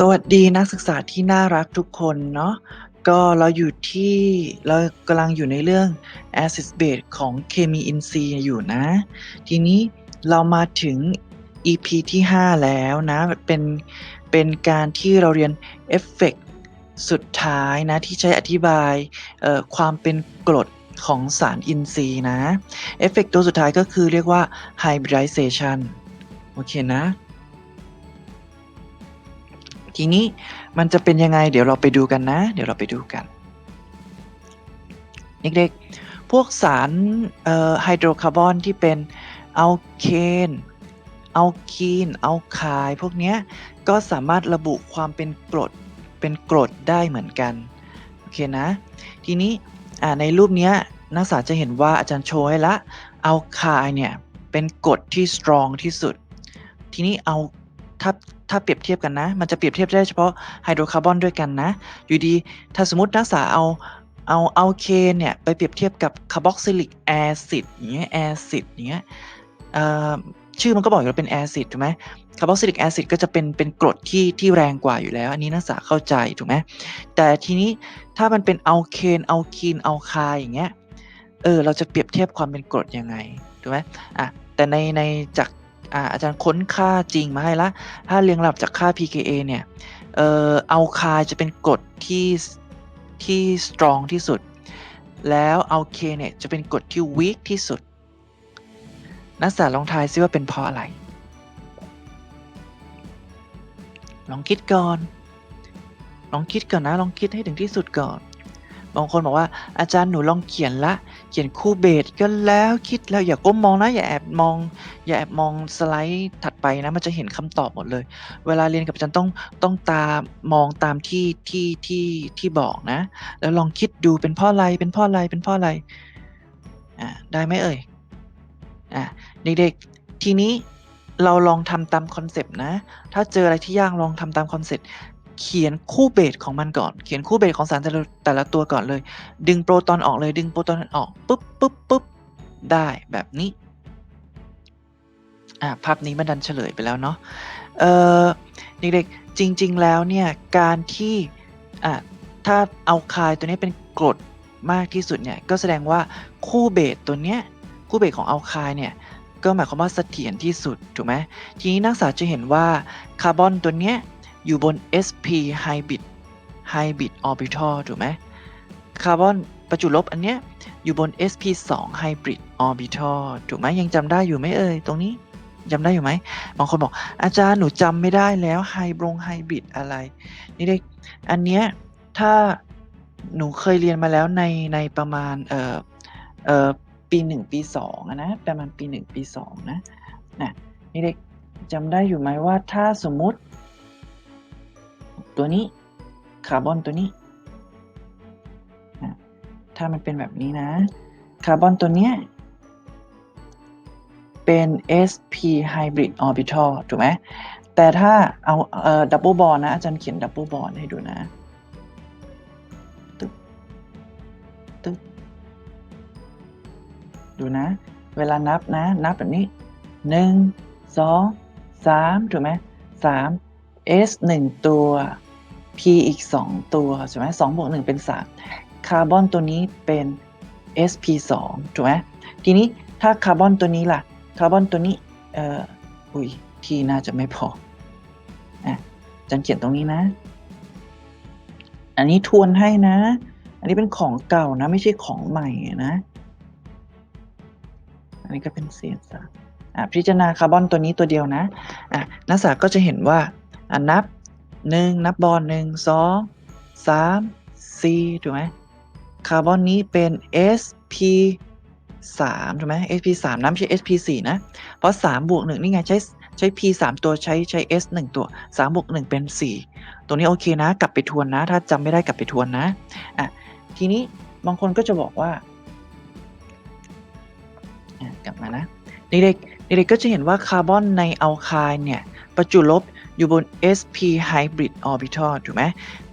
สวัสดีนักศึกษาที่น่ารักทุกคนเนาะก็เราอยู่ที่เรากำลังอยู่ในเรื่อง Acid Base ของเคมีอินทรีย์อยู่นะ ทีนี้เรามาถึง EP ที่ 5 แล้วนะเป็นเป็นการที่เราเรียนเอฟเฟกต์สุดท้ายนะ ที่ใช้อธิบายความเป็นกรดของสารอินทรีย์นะ เอฟเฟกต์ตัวสุดท้ายก็คือเรียกว่า hybridization โอเคนะ ทีนี้มันจะเป็นยังไง เดี๋ยวเราไปดูกันนะ เดี๋ยวเราไปดูกันเด็กๆพวกสารไฮโดรคาร์บอนที่เป็นอัลเคนอัลคีนอัลคายพวกเนี้ยก็สามารถระบุความเป็นกรดเป็นกรดได้เหมือนกันโอเคนะ ทีนี้ในรูปเนี้ยนักศึกษาจะเห็นว่าอาจารย์โชว์ให้ละอัลคายเนี่ยเป็นกรดที่สตรองที่สุด ทีนี้เอา ถ้าถ้าเปรียบเทียบกันนะ มันจะเปรียบเทียบได้เฉพาะไฮโดรคาร์บอนด้วยกันนะ อยู่ดี ถ้าสมมตินักศึกษาเอาเอาเอาเคนเนี่ย ไปเปรียบเทียบกับคาร์บอกซิลิกแอซิดอย่างเงี้ยแอซิดอย่างเงี้ยชื่อมันก็บอกอยู่แล้วเป็นแอซิดถูกไหมคาร์บอกซิลิกแอซิดก็จะเป็นเป็นกรดที่ที่แรงกว่าอยู่แล้ว อันนี้นักศึกษาเข้าใจถูกไหมแต่ทีนี้ถ้ามันเป็นอัลเคนอัลคีนอัลคายอย่างเงี้ยเออเราจะเปรียบเทียบความเป็นกรดยังไงถูกไหมอะแต่ในในจาก อาจารย์ค้นค่าจริงมาให้ละ ถ้าเรียงลำดับจากค่า pKa เนี่ย เอ่ออัลคายจะเป็นกรดที่ที่ strong ที่สุด แล้วอัลเคเนี่ยจะเป็นกรดที่ weak ที่สุด นักศึกษาลองทายซิว่าเป็นเพราะอะไร ลองคิดก่อน ลองคิดก่อนนะ ลองคิดให้ถึงที่สุดก่อน บางคนบอกว่าอาจารย์หนูลองเขียนละ เขียนคู่เบสก็แล้วคิดแล้วอย่าก้มมองนะอย่าแอบมอง อย่าแอบมองสไลด์ถัดไปนะมันจะเห็นคำตอบหมดเลย เวลาเรียนกับอาจารย์ต้องต้องตามมองตามที่ที่ที่ที่บอกนะ แล้วลองคิดดูเป็นเพ่ออะไรเป็นเพ่ออะไรเป็นเพ่ออะไรอ่าได้ไหมเอ่ยอ่าเด็กๆทีนี้เราลองทำตามคอนเซปต์นะ ถ้าเจออะไรที่ยากลองทำตามคอนเซปต์ เขียนคู่เบสของมันก่อน เขียนคู่เบสของสารแต่ละแต่ละตัวก่อนเลย ดึงโปรตอนออกเลย ดึงโปรตอนออกปุ๊บปุ๊บปุ๊บได้แบบนี้ อ่าภาพนี้มันดันเฉลยไปแล้วเนาะ เออเด็กๆจริง ๆ แล้วเนี่ย การที่ อ่าถ้าเอาคายตัวนี้เป็นกรดมากที่สุดเนี่ย ก็แสดงว่าคู่เบสตัวเนี้ย คู่เบสของเอาคายเนี่ย ก็หมายความว่าเสถียรที่สุด ถูกไหมทีนี้นักศึกษาจะเห็นว่าคาร์บอนตัวเนี้ย อยู่บน sp hybrid hybrid orbital ถูกไหมคาร์บอนประจุลบอันเนี้ยอยู่บน sp2 hybrid orbital ถูกไหมยังจำได้อยู่ไหมเอ่ยตรงนี้จำได้อยู่ไหมบางคนบอกอาจารย์หนูจำไม่ได้แล้วไฮบรงไฮบริดอะไร นี่เด็กอันเนี้ยถ้าหนูเคยเรียนมาแล้วในในประมาณเอ่อเอ่อปีหนึ่งปีสองนะประมาณปีหนึ่งปีสองนะนะนี่เด็กจำได้อยู่ไหมว่าถ้าสมมุติ ตัวนี้ คาร์บอนตัวนี้ ถ้ามันเป็นแบบนี้นะ คาร์บอนตัวเนี้ย เป็น sp hybrid orbital ถูกไหม แต่ถ้าเอาเอ่อ double bond นะ อาจารย์เขียน double bond ให้ดูนะตึ๊บตึ๊บดูนะ เวลานับนะ นับแบบนี้หนึ่งสองสามถูกไหมสาม s หนึ่งตัว p อีกสองตัวใช่ไหมสองบวกหนึ่งเป็นสามคาร์บอนตัวนี้เป็น sp2 ถูกไหมทีนี้ถ้าคาร์บอนตัวนี้ล่ะ คาร์บอนตัวนี้ เอ่อ อุ้ย ที่น่าจะไม่พออะจันเขียนตรงนี้นะ อันนี้ทวนให้นะ อันนี้เป็นของเก่านะ ไม่ใช่ของใหม่นะ อันนี้ก็เป็นเศษสารอะพิจารณาคาร์บอนตัวนี้ตัวเดียวนะ อะนักศึกษาก็จะเห็นว่าอะนับ หนึ่งนับบอลหนึ่งสองสามสี่ถูกไหมคาร์บอนนี้เป็น sp 3ถูกไหม sp 3นะไม่ใช่ sp 4นะ เพราะ 3 บวก 1 นี่ไง ใช้ใช้ p 3ตัวใช้ใช้ s 1ตัว 3 บวก 1 เป็น 4 ตัวนี้โอเคนะ กลับไปทวนนะ ถ้าจำไม่ได้กลับไปทวนนะ อะ ทีนี้บางคนก็จะบอกว่า กลับมานะเด็กๆเด็กๆก็จะเห็นว่าคาร์บอนในอัลคายเนี่ย ประจุลบ อยู่บน sp hybrid orbital ถูกไหม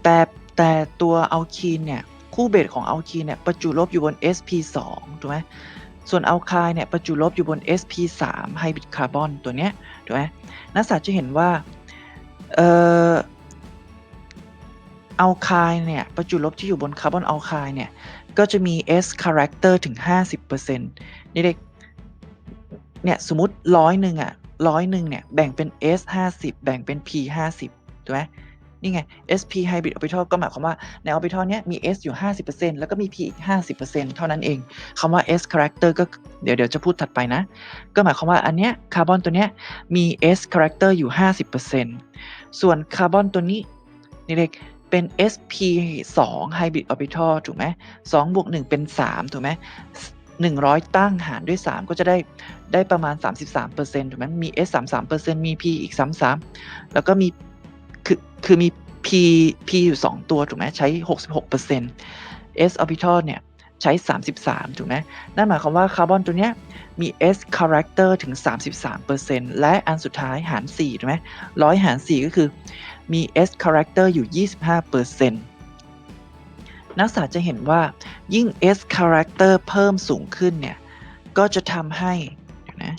แต่แต่ตัวอัลคีนเนี่ย คู่เบสของอัลคีนเนี่ยประจุลบอยู่บน sp2 ถูกไหมส่วนอัลคายเนี่ยประจุลบอยู่บน sp3 ไฮบริดคาร์บอนตัวเนี้ยถูกไหมนักศึกษาจะเห็นว่าเอ่ออัลคายเนี่ยประจุลบที่อยู่บนคาร์บอนอัลคายเนี่ย ก็จะมี S character ถึง 50%นี่เด็กเนี่ยสมมติร้อยหนึ่งอะ ร้อยหนึ่งเนี่ยแบ่งเป็น S 50แบ่งเป็น P 50ถูกไหมนี่ไง SP hybrid orbital ก็หมายความว่าใน orbital เนี้ยมี S อยู่ 50%แล้วก็มี P อีก 50%เท่านั้นเองคำว่า S character ก็เดี๋ยวเดี๋ยวจะพูดถัดไปนะ ก็หมายความว่าอันเนี้ยคาร์บอนตัวเนี้ยมี S character อยู่ 50%ส่วนคาร์บอนตัวนี้นี่เด็กเป็น sp2 hybrid orbital ถูกไหม2บวก1เป็น 3 ถูกไหม 100 ตั้งหารด้วย 3 ก็จะได้ได้ประมาณ 33%ถูกไหมมี s 33%มี p อีก 33 แล้วก็มีคือคือมี p p อยู่ 2 ตัวถูกไหมใช้ 66% s orbital เนี่ยใช้ 33 ถูกไหมนั่นหมายความว่าคาร์บอนตัวเนี้ยมี s character ถึง 33%และอันสุดท้ายหาร 4 ถูกไหมร้อยหาร 4 ก็คือมี S character อยู่ 25% นักศึกษาจะเห็นว่ายิ่ง S character เพิ่มสูงขึ้นเนี่ย ก็จะทำให้นะ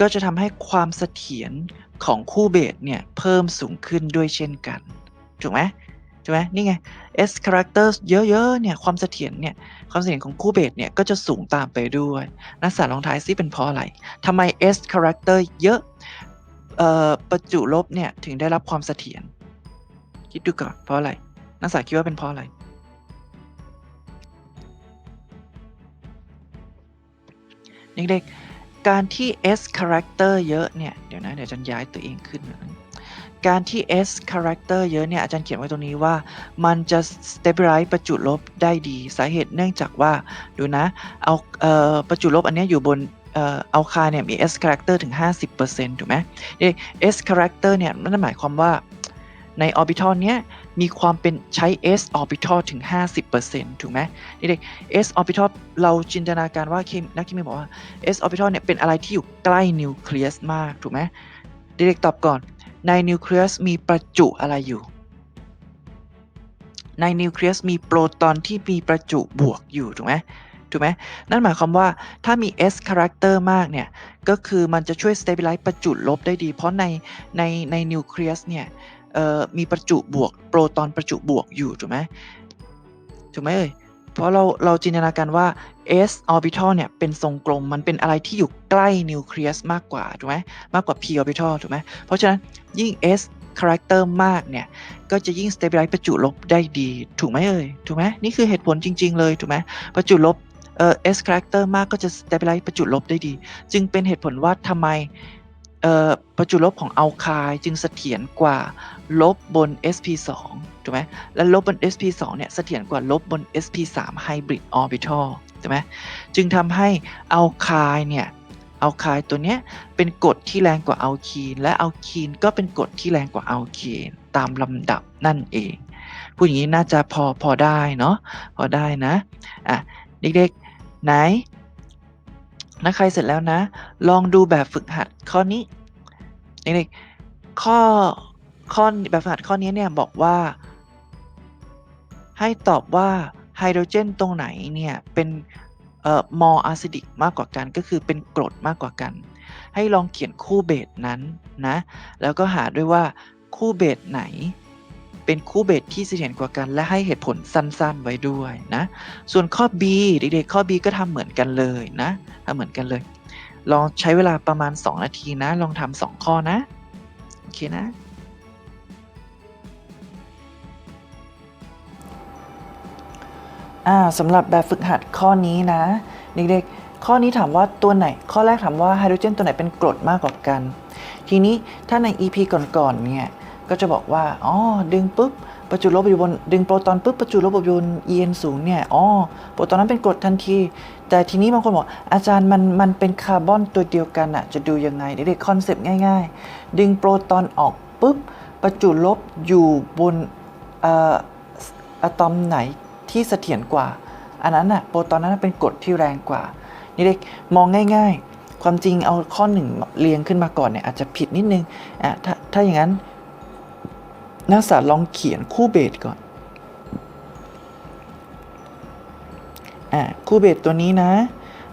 ก็จะทำให้ความเสถียรของคู่เบสเนี่ย เพิ่มสูงขึ้นด้วยเช่นกัน ถูกไหมถูกไหมนี่ไง S character เยอะๆเนี่ยความเสถียรเนี่ยความเสถียรของคู่เบสเนี่ย ก็จะสูงตามไปด้วย นักศึกษาลองทายซิเป็นเพราะอะไรทำไม S character เยอะออประจุลบเนี่ย ถึงได้รับความเสถียรคิดดูก่อนเพราะอะไรนักศึกษาคิดว่าเป็นเพราะอะไร เด็กๆ การที่ S character เยอะเนี่ย เดี๋ยวนะ เดี๋ยวอาจารย์ย้ายตัวเองขึ้น การที่ S character เยอะเนี่ย อาจารย์เขียนไว้ตรงนี้ว่า มันจะ stabilize ประจุลบได้ดี สาเหตุเนื่องจากว่า ดูนะ เอาเอ่อประจุลบอันเนี้ยอยู่บนเอาคาเนี่ยมี S character ถึง 50%ถูกไหม S character เนี่ยนั่นหมายความว่าใน orbital เนี้ย มีความเป็นใช้ S orbital ถึง 50%ถูกไหมนี่เด็ก S orbital เราจินตนาการว่าเคมนักเคมีบอกว่า S orbital เนี่ยเป็นอะไรที่อยู่ใกล้นิวเคลียสมากถูกไหมเด็กตอบก่อน ในนิวเคลียสมีประจุอะไรอยู่ ในนิวเคลียสมีโปรตอนที่มีประจุบวกอยู่ถูกไหมถูกไหมนั่นหมายความว่าถ้ามี S character มากเนี่ย ก็คือมันจะช่วย stabilize ประจุลบได้ดี เพราะในในในนิวเคลียสเนี่ย มีประจุบวกโปรตอนประจุบวกอยู่ถูกไหมถูกไหมเอ่ยเพราะเราเราจินตนาการว่า S orbital เนี่ยเป็นทรงกลมมันเป็นอะไรที่อยู่ใกล้นิวเคลียสมากกว่าถูกไหมมากกว่า p orbital ถูกไหมเพราะฉะนั้นยิ่ง S character มากเนี่ย ก็จะยิ่ง stabilize ประจุลบได้ดี ถูกไหมเอ่ยถูกไหมนี่คือเหตุผลจริง ๆ เลยถูกไหมประจุลบเอ่อ S character มากก็จะ stabilize ประจุลบได้ดี จึงเป็นเหตุผลว่าทำไม ประจุลบของอัลคายจึงเสถียรกว่าลบบน sp2 ถูกไหมและลบบน sp2 เนี่ยเสถียรกว่าลบบน sp3 hybrid orbital ถูกไหมจึงทำให้อัลคายเนี่ยอัลคายตัวเนี้ยเป็นกรดที่แรงกว่าอัลคีน และอัลคีนก็เป็นกรดที่แรงกว่าอัลเคนตามลำดับนั่นเองพูดอย่างนี้น่าจะพอพอได้เนาะพอได้นะอะเด็กๆไหน นะใครเสร็จแล้วนะ ลองดูแบบฝึกหัดข้อนี้เด็กๆข้อข้อแบบฝึกหัดข้อนี้เนี่ยบอกว่า ให้ตอบว่าไฮโดรเจนตรงไหนเนี่ยเป็นเอ่อมออะซิดิกมากกว่ากันก็คือเป็นกรดมากกว่ากัน ให้ลองเขียนคู่เบสนั้นนะ แล้วก็หาด้วยว่าคู่เบสไหน เป็นคู่เบสที่เสถียรกว่ากัน และให้เหตุผลสั้นๆไว้ด้วยนะ ส่วนข้อ B เด็กๆข้อ B ก็ทำเหมือนกันเลยนะทำเหมือนกันเลย ลองใช้เวลาประมาณ 2 นาทีนะ ลองทำสองข้อนะ โอเคนะสำหรับแบบฝึกหัดข้อนี้นะ เด็กๆ ข้อนี้ถามว่าตัวไหน ข้อแรกถามว่าไฮโดรเจนตัวไหนเป็นกรดมากกว่ากัน ทีนี้ถ้าใน EP ก่อนๆเนี่ย ก็จะบอกว่าอ๋อดึงปุ๊บประจุลบอยู่บนดึงโปรตอนปุ๊บประจุลบอยู่บน EN สูงเนี่ยอ๋อโปรตอนนั้นเป็นกรดทันที แต่ทีนี้บางคนบอกอาจารย์มันมันเป็นคาร์บอนตัวเดียวกันอะจะดูยังไงเด็กๆคอนเซปต์ง่ายๆ ดึงโปรตอนออกปุ๊บประจุลบอยู่บนเอ่อะตอมไหนที่เสถียรกว่า อันนั้นอะโปรตอนนั้นเป็นกรดที่แรงกว่า นี่เด็กมองง่าย ๆ ความจริงเอาข้อหนึ่งเรียงขึ้นมาก่อนเนี่ยอาจจะผิดนิดนึงอะถ้าถ้าอย่างนั้น นักศึกษาลองเขียนคู่เบสก่อน อ่าคู่เบสตัวนี้นะ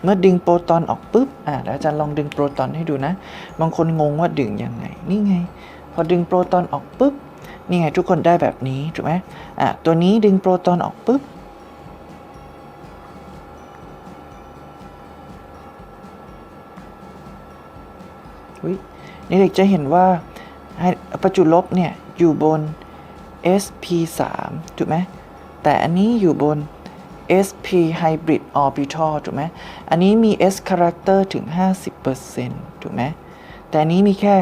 เมื่อดึงโปรตอนออกปุ๊บ อ่าแล้วอาจารย์ลองดึงโปรตอนให้ดูนะ บางคนงงว่าดึงยังไง นี่ไง พอดึงโปรตอนออกปุ๊บ นี่ไงทุกคนได้แบบนี้ถูกไหมอะตัวนี้ดึงโปรตอนออกปุ๊บอุ๊ยนี่เด็กจะเห็นว่าประจุลบเนี่ย อยู่บน sp3 ถูกไหมแต่อันนี้อยู่บน sp hybrid orbital ถูกไหมอันนี้มี s character ถึง 50%ถูกไหมแต่อันนี้มีแค่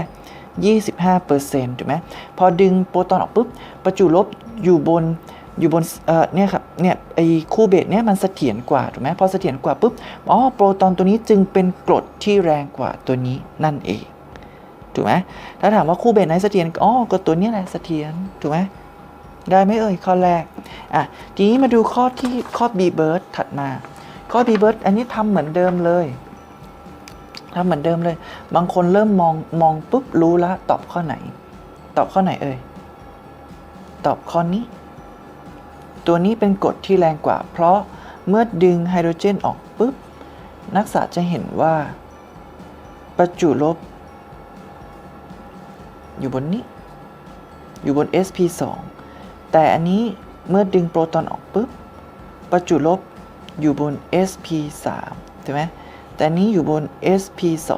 25%ถูกไหมพอดึงโปรตอนออกปุ๊บ ประจุลบอยู่บนอยู่บนเนี่ยครับเนี่ยไอ้คู่เบสเนี่ยมันเสถียรกว่าถูกไหมพอเสถียรกว่าปุ๊บอ๋อโปรตอนตัวนี้จึงเป็นกรดที่แรงกว่าตัวนี้นั่นเอง ถูกไหมถ้าถามว่าคู่เบสไหนเสถียรอ๋อก็ตัวนี้แหละเสถียรถูกไหมได้ไหมเอ่ยข้อแรกอะทีนี้มาดูข้อที่ข้อ B bird ถัดมา ข้อ B bird อันนี้ทำเหมือนเดิมเลยทำเหมือนเดิมเลย บางคนเริ่มมองมองปุ๊บรู้ละตอบข้อไหน ตอบข้อไหนเอ่ยตอบข้อนี้ ตัวนี้เป็นกรดที่แรงกว่า เพราะเมื่อดึงไฮโดรเจนออกปุ๊บนักศึกษาจะเห็นว่า ประจุลบ อยู่บนนี้ อยู่บน sp2 แต่อันนี้เมื่อดึงโปรตอนออกปุ๊บ ประจุลบอยู่บน sp3 ถูกไหมแต่อันนี้อยู่บน sp2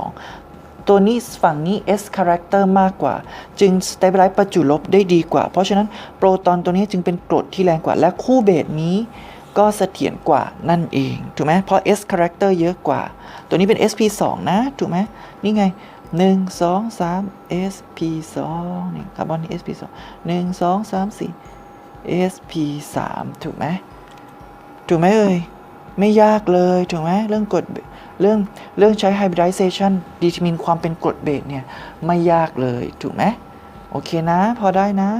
ตัวนี้ฝั่งนี้ s character มากกว่า จึง stabilize ประจุลบได้ดีกว่า เพราะฉะนั้นโปรตอนตัวนี้จึงเป็นกรดที่แรงกว่า และคู่เบสนี้ก็เสถียรกว่านั่นเอง ถูกไหมเพราะ s character เยอะกว่า ตัวนี้เป็น sp2 นะ ถูกไหมนี่ไง 1 2 3 sp2 นี่คาร์บอนนี่ sp2 1 2 3 4 sp3 ถูกไหมถูกไหมเอ่ยไม่ยากเลยถูกไหมเรื่องกฎเรื่องเรื่องใช้ hybridization determine ความเป็นกรดเบสเนี่ย ไม่ยากเลยถูกไหมโอเคนะ พอได้นะ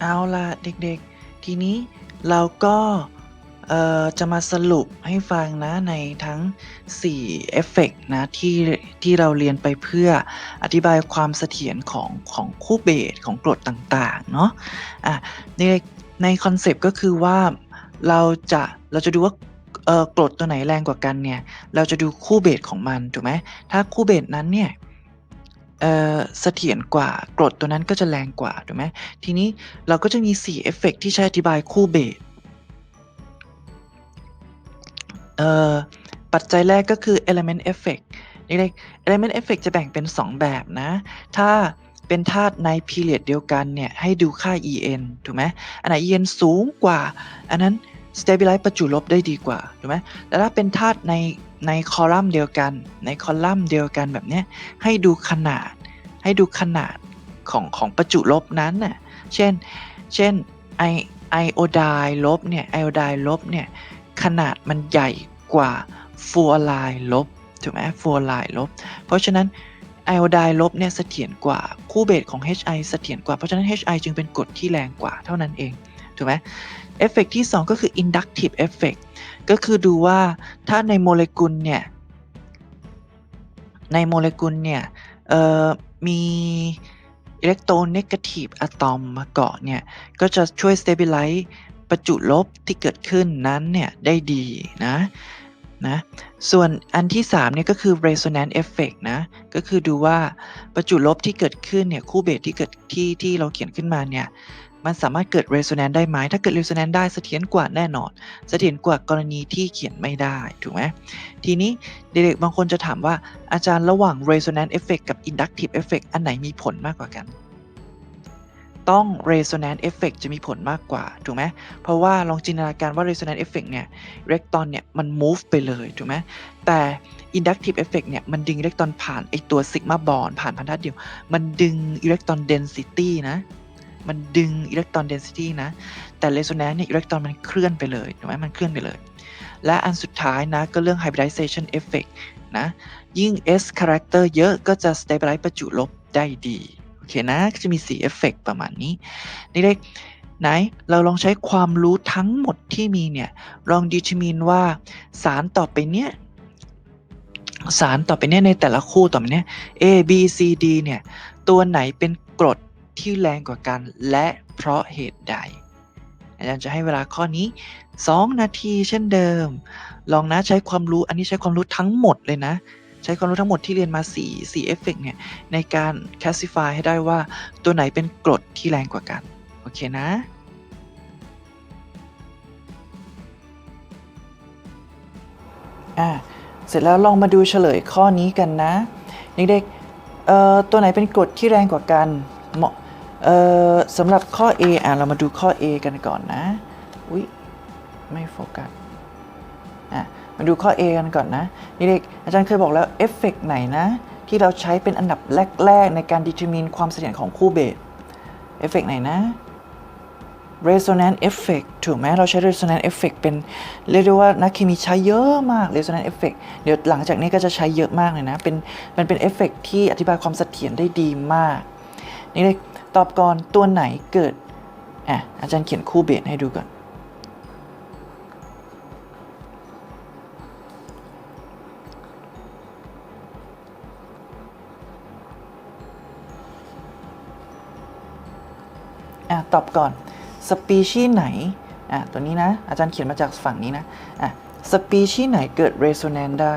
เอาล่ะเด็กๆ ทีนี้เราก็จะมาสรุปให้ฟังนะในทั้ง4เอฟเฟกต์นะที่ที่เราเรียนไปเพื่ออธิบายความเสถียรของของคู่เบสของกรดต่างๆเนาะอะในในคอนเซปต์ก็คือว่าเราจะเราจะดูว่าเออกรดตัวไหนแรงกว่ากันเนี่ยเราจะดูคู่เบสของมันถูกไหมถ้าคู่เบสนั้นเนี่ย เอ่อเสถียรกว่ากรดตัวนั้นก็จะแรงกว่าถูกไหมทีนี้เราก็จะมี4เอฟเฟกต์ที่ใช้อธิบายคู่เบสเอ่อปัจจัยแรกก็คือ element effect นี่เลย element effect จะแบ่งเป็น 2 แบบนะ ถ้าเป็นธาตุใน period เดียวกันเนี่ย ให้ดูค่า en ถูกไหมอันไหน en สูงกว่า อันนั้น stabilize ประจุลบได้ดีกว่า ถูกไหมแต่ถ้าเป็นธาตุใน ในคอลัมน์เดียวกัน ในคอลัมน์เดียวกันแบบนี้ให้ดูขนาด ให้ดูขนาดของของประจุลบนั้นน่ะเช่น เช่นไอไอโอไดลบเนี่ยไอโอไดลบเนี่ยขนาดมันใหญ่กว่าฟูออไรลบถูกไหมฟูออไรลบ เพราะฉะนั้นไอโอไดลบเนี่ยเสถียรกว่าคู่เบสของ HI เสถียรกว่าเพราะฉะนั้น HI จึงเป็นกรดที่แรงกว่าเท่านั้นเองถูกไหมเอฟเฟกที่ 2 ก็คือ inductive effect ก็คือดูว่าถ้าในโมเลกุลเนี่ย ในโมเลกุลเนี่ยมีอิเล็กโทรเนกาทีฟอะตอมมาเกาะเนี่ย ก็จะช่วย stabilize ประจุลบที่เกิดขึ้นนั้นเนี่ยได้ดีนะนะส่วนอันที่3เนี่ยก็คือ resonance effect นะก็คือดูว่าประจุลบที่เกิดขึ้นเนี่ยคู่เบสที่เกิดที่ที่เราเขียนขึ้นมาเนี่ย มันสามารถเกิด resonance ได้ไหม ถ้าเกิด resonance ได้เสถียรกว่าแน่นอน เสถียรกว่ากรณีที่เขียนไม่ได้ ถูกไหม ทีนี้เด็กๆบางคนจะถามว่าอาจารย์ระหว่าง resonance effect กับ inductive effect อันไหนมีผลมากกว่ากัน ต้อง resonance effect จะมีผลมากกว่า ถูกไหม เพราะว่าลองจินตนาการว่า resonance effect เนี่ยอิเล็กตรอนเนี่ยมัน move ไปเลย ถูกไหม แต่ inductive effect เนี่ย มันดึงอิเล็กตรอนผ่านไอตัว sigma bond ผ่านพันธะเดียว มันดึงอิเล็กตรอน density นะ มันดึงอิเล็กตรอน density นะ แต่ resonance เนี่ยอิเล็กตรอนมันเคลื่อนไปเลยถูกไหมมันเคลื่อนไปเลย และอันสุดท้ายนะก็เรื่อง hybridization effect นะ ยิ่ง S character เยอะก็จะ stabilize ประจุลบได้ดี โอเคนะ ก็จะมี4 effect ประมาณนี้ นี่เล็กไหน เราลองใช้ความรู้ทั้งหมดที่มีเนี่ย ลอง determine ว่าสารต่อไปเนี้ยสารต่อไปเนี้ยในแต่ละคู่ต่อไปเนี้ย A B C D เนี่ย ตัวไหนเป็นกรด ที่แรงกว่ากันและเพราะเหตุใด อาจารย์จะให้เวลาข้อนี้ 2 นาทีเช่นเดิม ลองนะใช้ความรู้อันนี้ใช้ความรู้ทั้งหมดเลยนะ ใช้ความรู้ทั้งหมดที่เรียนมา 4 4เอฟเฟกเนี่ยในการ classify ให้ได้ว่าตัวไหนเป็นกรดที่แรงกว่ากัน โอเคนะอ่าเสร็จแล้วลองมาดูเฉลยข้อนี้กันนะ เด็กๆเอ่อตัวไหนเป็นกรดที่แรงกว่ากันเหมาะ สำหรับข้อ A อะเรามาดูข้อ A กันก่อนนะอุ๊ยไม่โฟกัสอะมาดูข้อ A กันก่อนนะนี่เด็กอาจารย์เคยบอกแล้วเอฟเฟกไหนนะ ที่เราใช้เป็นอันดับแรก ๆ ในการ determine ความเสถียรของคู่เบสเอฟเฟกไหนนะ resonance effect ถูกไหมเราใช้ resonance effect เป็นเรียกได้ว่านักเคมีใช้เยอะมาก resonance effect เดี๋ยวหลังจากนี้ก็จะใช้เยอะมากเลยนะ เป็นมันเป็นเอฟเฟกที่อธิบายความเสถียรได้ดีมาก นี่เลย ตอบก่อนตัวไหนเกิดอะอาจารย์เขียนคู่เบสให้ดูก่อน อะตอบก่อนสปีชีไหนอะตัวนี้นะ อาจารย์เขียนมาจากฝั่งนี้นะอะสปีชีไหนเกิดเรโซแนนซ์ได้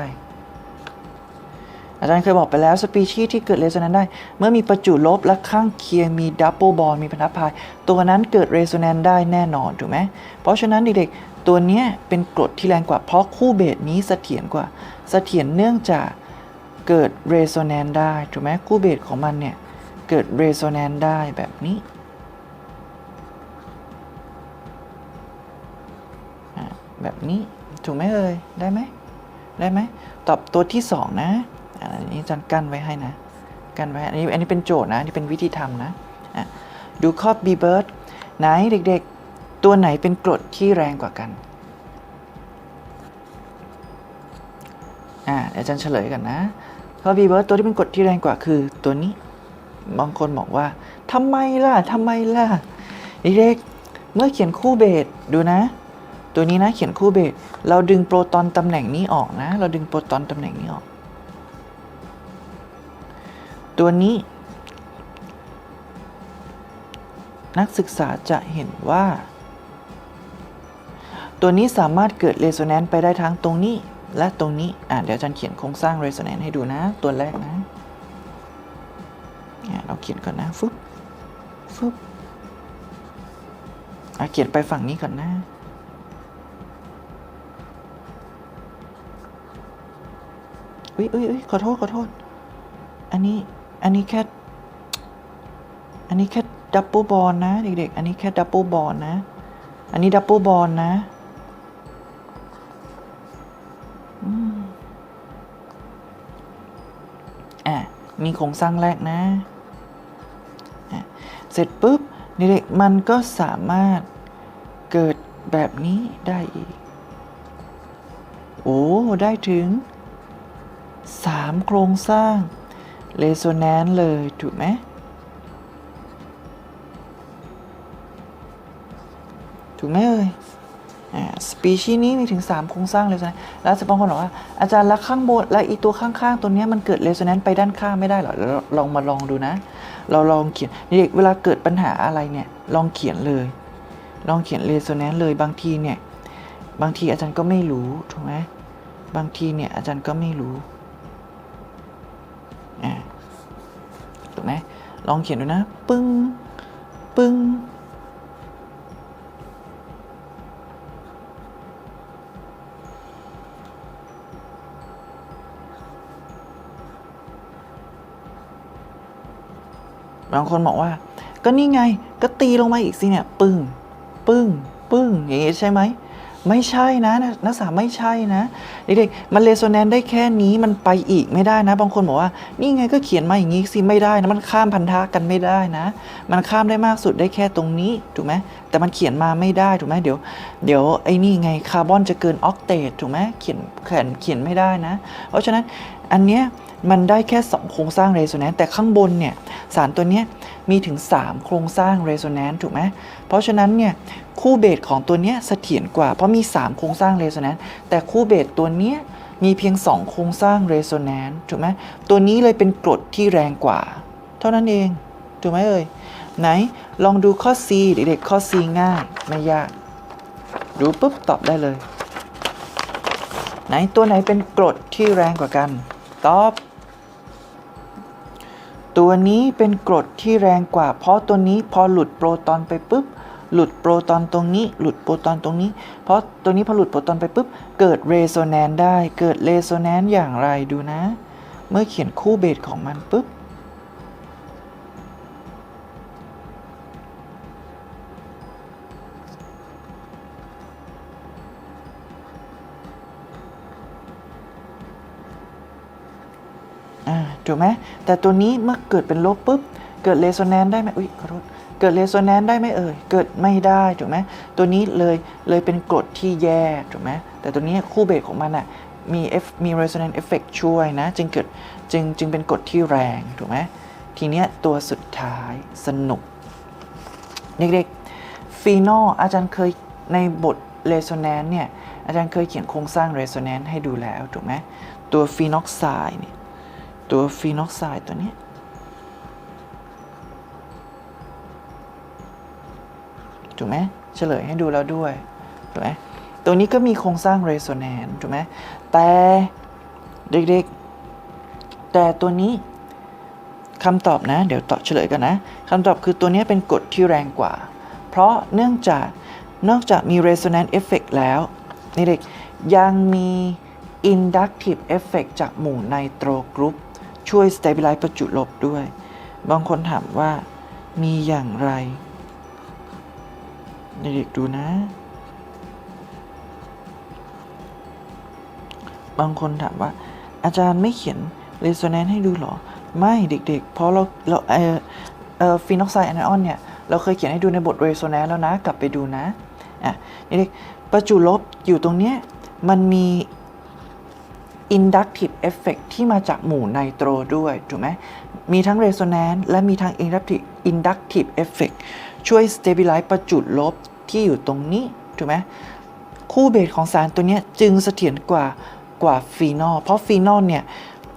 อาจารย์เคยบอกไปแล้วสปีชีส์ที่เกิดเรโซแนนซ์ได้ เมื่อมีประจุลบและข้างเคียงมีดับเบิลบอลมีพันธพาย ตัวนั้นเกิดเรโซแนนซ์ได้แน่นอนถูกไหมเพราะฉะนั้นเด็กๆ ตัวนี้เป็นกรดที่แรงกว่าเพราะคู่เบสนี้เสถียรกว่า เสถียรเนื่องจากเกิดเรโซแนนซ์ได้ถูกไหมคู่เบสของมันเนี่ยเกิดเรโซแนนซ์ได้แบบนี้แบบนี้ ถูกไหมเอ่ยได้ไหมได้ไหมตอบตัวที่สองนะ อันนี้อาจันกั้นไว้ให้นะกั้นไว้อันนี้อันนี้เป็นโจทย์นะอันนี่เป็นวิธีทำนะดูข้อ B bird ไหนเด็กๆ ตัวไหนเป็นกรดที่แรงกว่ากันอ่าเดี๋ยวอาจารย์เฉลยกันนะข้อ B bird ตัวที่เป็นกรดที่แรงกว่าคือตัวนี้บางคนบอกว่าทำไมล่ะทำไมล่ะเด็กๆเมื่อเขียนคู่เบสดูนะ ตัวนี้นะเขียนคู่เบสเราดึงโปรตอนตำแหน่งนี้ออกนะ เราดึงโปรตอนตำแหน่งนี้ออก ตัวนี้ นักศึกษาจะเห็นว่า ตัวนี้สามารถเกิดเรโซแนนซ์ไปได้ทั้งตรงนี้ และตรงนี้ อะเดี๋ยวอาจารย์เขียนโครงสร้างเรโซแนนซ์ให้ดูนะ ตัวแรกนะอะเราเขียนก่อนนะฟึบฟึบอะเขียนไปฝั่งนี้ก่อนนะอุ้ยอุ้ยอุ้ยขอโทษ ขอโทษ อันนี้ อันนี้แค่ อันนี้แค่ดับเบิลบอลนะเด็กๆ อันนี้แค่ดับเบิลบอลนะ อันนี้ดับเบิลบอลนะอะมีโครงสร้างแรกนะะเสร็จปุ๊บเด็กๆมันก็สามารถเกิดแบบนี้ได้อีก โอ้ ได้ถึงสามโครงสร้าง เรโซแนนซ์เลยถูกไหมถูกไหมเอ่ยสปีชีนี้มีถึง 3 โครงสร้างเรโซแนนซ์แล้วจะบางคนบอกว่า อาจารย์แล้วข้างบนและอีตัวข้างๆ ตัวนี้มันเกิดเรโซแนนซ์ไปด้านข้างไม่ได้หรอเราลองมาลองดูนะ เราลองเขียนเด็กเวลาเกิดปัญหาอะไรเนี่ย ลองเขียนเลย ลองเขียนเรโซแนนซ์เลยบางทีเนี่ย บางทีอาจารย์ก็ไม่รู้ถูกไหมบางทีเนี่ยอาจารย์ก็ไม่รู้ อ่าถูกไหมลองเขียนดูนะ ปึ้ง ปึ้ง บางคนบอกว่า ก็นี่ไง ก็ตีลงมาอีกสิเนี่ย ปึ้ง ปึ้ง ปึ้ง อย่างงี้ใช่ไหม ไม่ใช่นะนักศึกษาไม่ใช่นะเด็กๆมันเรโซแนนซ์ได้แค่นี้มันไปอีกไม่ได้นะ บางคนบอกว่า นี่ไงก็เขียนมาอย่างนี้สิไม่ได้นะมันข้ามพันธะกันไม่ได้นะ มันข้ามได้มากสุดได้แค่ตรงนี้ถูกไหมแต่มันเขียนมาไม่ได้ถูกไหมเดี๋ยว เดี๋ยวไอ้นี่ไงคาร์บอนจะเกินออกเตทถูกไหมเขียนเขียนเขียนไม่ได้นะ เพราะฉะนั้นอันเนี้ยมันได้แค่ 2 โครงสร้างเรโซแนนซ์แต่ข้างบนเนี่ยสารตัวเนี้ย มีถึง 3 โครงสร้างเรโซแนนซ์ถูกไหม เพราะฉะนั้นเนี่ยคู่เบสของตัวเนี้ยเสถียรกว่า เพราะมี 3 โครงสร้างเรโซแนนซ์แต่คู่เบสตัวเนี้ยมีเพียง 2 โครงสร้างเรโซแนนซ์ถูกไหมตัวนี้เลยเป็นกรดที่แรงกว่า เท่านั้นเอง ถูกไหมเอ่ย ไหนลองดูข้อ C เด็กๆข้อ C ง่าย ไม่ยาก ดูปุ๊บตอบได้เลย ไหนตัวไหนเป็นกรดที่แรงกว่ากัน ตอบ ตัวนี้เป็นกรดที่แรงกว่า เพราะตัวนี้พอหลุดโปรตอนไปปุ๊บ หลุดโปรตอนตรงนี้ หลุดโปรตอนตรงนี้ เพราะตัวนี้พอหลุดโปรตอนไปปุ๊บ เกิดเรโซแนนซ์ได้ เกิดเรโซแนนซ์อย่างไรดูนะ เมื่อเขียนคู่เบสของมันปุ๊บ อ่า ถูกไหมแต่ตัวนี้เมื่อเกิดเป็นลบปุ๊บ เกิดเรโซแนนซ์ได้ไหมอุ้ยขอโทษเกิดเรโซแนนซ์ได้ไหมเอ่ย เกิดไม่ได้ถูกไหมตัวนี้เลยเลยเป็นกรดที่แย่ถูกไหมแต่ตัวนี้คู่เบสของมันอะมี F มี resonance effect ช่วยนะ จึงเกิดจึงจึงเป็นกรดที่แรงถูกไหมทีเนี้ยตัวสุดท้ายสนุก เด็กๆฟีนอลอาจารย์เคยในบท resonance เนี่ยอาจารย์เคยเขียนโครงสร้าง resonance ให้ดูแล้วถูกไหมตัวฟีนอกไซด์เนี่ย ตัวฟีนอกไซด์ตัวนี้ ถูกไหมเฉลยให้ดูแล้วด้วย ถูกไหมตัวนี้ก็มีโครงสร้างเรโซแนนซ์ถูกไหมแต่เด็กๆ แต่ตัวนี้คำตอบนะ เดี๋ยวตอบเฉลยกันนะคำตอบคือตัวนี้เป็นกฎที่แรงกว่า เพราะเนื่องจากนอกจากมี resonance effect แล้วนี่เด็กยังมี inductive effect จากหมู่ไนโตรกรุ๊ป ช่วย stabilize ประจุลบด้วย บางคนถามว่ามีอย่างไร เด็กๆดูนะ บางคนถามว่า อาจารย์ไม่เขียน resonance ให้ดูหรอ ไม่เด็กๆ เพราะเราเราเออเออฟีนอกไซด์แอนไอออนเนี่ย เราเคยเขียนให้ดูในบท resonance แล้วนะ กลับไปดูนะ อะเด็กๆประจุลบอยู่ตรงเนี้ย มันมี inductive effect ที่มาจากหมู่ไนโตรด้วยถูกไหมมีทั้ง resonance และมีทั้ง inductive inductive effect ช่วย stabilize ประจุลบที่อยู่ตรงนี้ถูกไหมคู่เบสของสารตัวนี้จึงเสถียรกว่ากว่าฟีนอลเพราะฟีนอลเนี่ย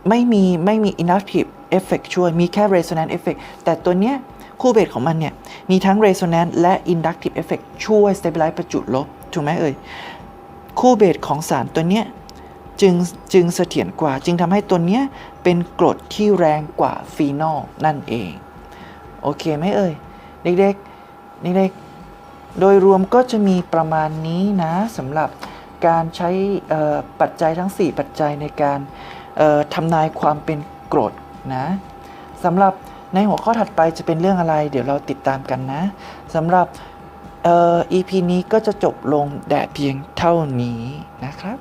ไม่มีไม่มี inductive effect ช่วยมีแค่ resonance effect แต่ตัวเนี้ยคู่เบสของมันเนี่ยมีทั้ง resonance และ inductive effect ช่วย stabilize ประจุลบถูกไหมเอ่ยคู่เบสของสารตัวเนี้ย จึงจึงเสถียรกว่า จึงทำให้ตัวเนี้ยเป็นกรดที่แรงกว่าฟีนอลนั่นเอง โอเคไหมเอ่ย เด็กๆเด็กๆโดยรวมก็จะมีประมาณนี้นะสำหรับการใช้ปัจจัยทั้ง 4 ปัจจัยในการทำนายความเป็นกรดนะสำหรับในหัวข้อถัดไปจะเป็นเรื่องอะไร เดี๋ยวเราติดตามกันนะสำหรับเอ่อ EP นี้ก็จะจบลงแต่เพียงเท่านี้นะครับ